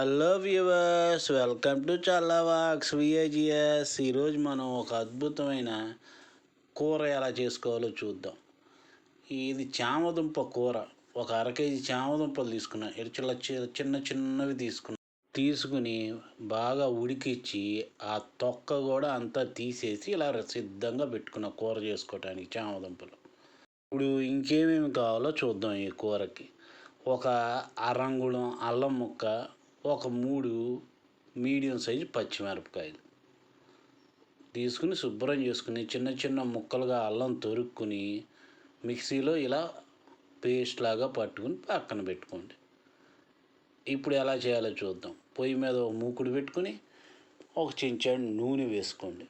Hello viewers welcome to చల్లవాక్స్ విఏజిఎస్ ఈరోజు మనం ఒక అద్భుతమైన కూర ఎలా చేసుకోవాలో చూద్దాం. ఇది చామదుంప కూర. ఒక అర కేజీ చామదుంపలు తీసుకున్నాను ఇరుచుల చిన్న చిన్నవి తీసుకున్నాను తీసుకుని బాగా ఉడికిచ్చి ఆ తొక్క కూడా అంతా తీసేసి ఇలా సిద్ధంగా పెట్టుకున్న కూర చేసుకోవటానికి చామదుంపలు. ఇప్పుడు ఇంకేమేమి కావాలో చూద్దాం ఈ కూరకి. ఒక అరంగుళం అల్లం ముక్క ఒక మూడు మీడియం సైజు పచ్చిమిరపకాయలు. తీసుకుని శుభ్రం చేసుకుని చిన్న చిన్న ముక్కలుగా అల్లం తొరుక్కుని మిక్సీలో ఇలా పేస్ట్ లాగా పట్టుకుని పక్కన పెట్టుకోండి. ఇప్పుడు ఎలా చేయాలో చూద్దాం. పొయ్యి మీద ఒక మూకుడు పెట్టుకుని ఒక చెంచాడు నూనె వేసుకోండి.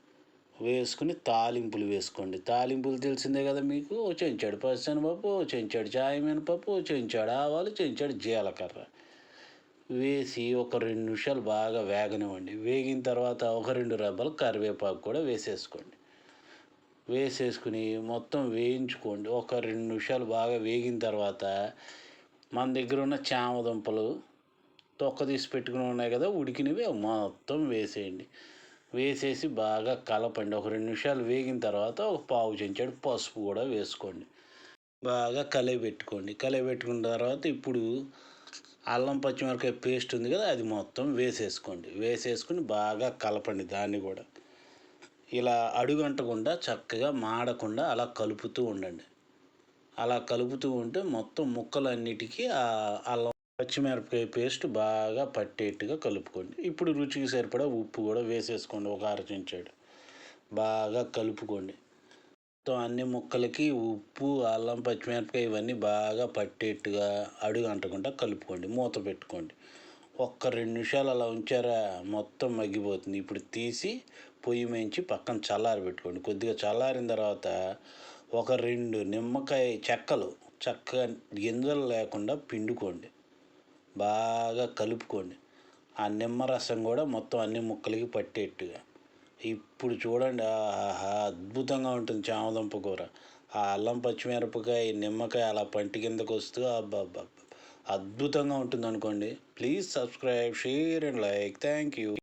వేసుకుని తాలింపులు వేసుకోండి. తాలింపులు తెలిసిందే కదా మీకు? ఓ చెంచాడు పచ్చనిపప్పు ఓ చెంచాడు చాయ్ మినపప్పు ఓ చెంచాడు ఆవాలు చెంచాడు జీలకర్ర. వేసి ఒక రెండు నిమిషాలు బాగా వేగనివ్వండి. వేగిన తర్వాత ఒక రెండు రెబ్బలు కరివేపాకు కూడా వేసేసుకోండి. వేసేసుకుని మొత్తం వేయించుకోండి. ఒక రెండు నిమిషాలు బాగా వేగిన తర్వాత మన దగ్గర ఉన్న చామదుంపలు తొక్క తీసి పెట్టుకుని ఉన్నాయి కదా ఉడికినవి మొత్తం వేసేయండి. వేసేసి బాగా కలపండి. ఒక రెండు నిమిషాలు వేగిన తర్వాత ఒక పావు చెంచాడు పసుపు కూడా వేసుకోండి. బాగా కలిపెట్టుకోండి కలిపెట్టుకున్న తర్వాత ఇప్పుడు అల్లం పచ్చిమిరపకాయ పేస్ట్ ఉంది కదా అది మొత్తం వేసేసుకోండి. వేసేసుకుని బాగా కలపండి దాన్ని కూడా. ఇలా అడుగంటకుండా చక్కగా మాడకుండా అలా కలుపుతూ ఉండండి. అలా కలుపుతూ ఉంటే మొత్తం ముక్కలన్నిటికీ ఆ అల్లం పచ్చిమిరపకాయ పేస్ట్ బాగా పట్టేట్టుగా కలుపుకోండి. ఇప్పుడు రుచికి సరిపడా ఉప్పు కూడా వేసేసుకోండి ఒక అర చెంచాడు బాగా కలుపుకోండి. మొత్తం అన్ని ముక్కలకి ఉప్పు అల్లం పచ్చిమిరపకాయ ఇవన్నీ బాగా పట్టేట్టుగా అడుగు అంటకుండా కలుపుకోండి మూత పెట్టుకోండి. ఒక్క రెండు నిమిషాలు అలా ఉంచారా మొత్తం మగ్గిపోతుంది. ఇప్పుడు తీసి పొయ్యి మేంచి పక్కన చల్లారి పెట్టుకోండి. కొద్దిగా చల్లారిన తర్వాత ఒక రెండు నిమ్మకాయ చెక్కలు చక్కగా గింజలు లేకుండా పిండుకోండి. బాగా కలుపుకోండి. ఆ నిమ్మరసం కూడా మొత్తం అన్ని ముక్కలకి పట్టేట్టుగా. ఇప్పుడు చూడండి ఆహా అద్భుతంగా ఉంటుంది చామదుంప కూర. ఆ అల్లం పచ్చిమిరపకాయ నిమ్మకాయ అలా పంటి కిందకు వస్తూ అబ్బా అద్భుతంగా ఉంటుంది అనుకోండి please subscribe share and like thank you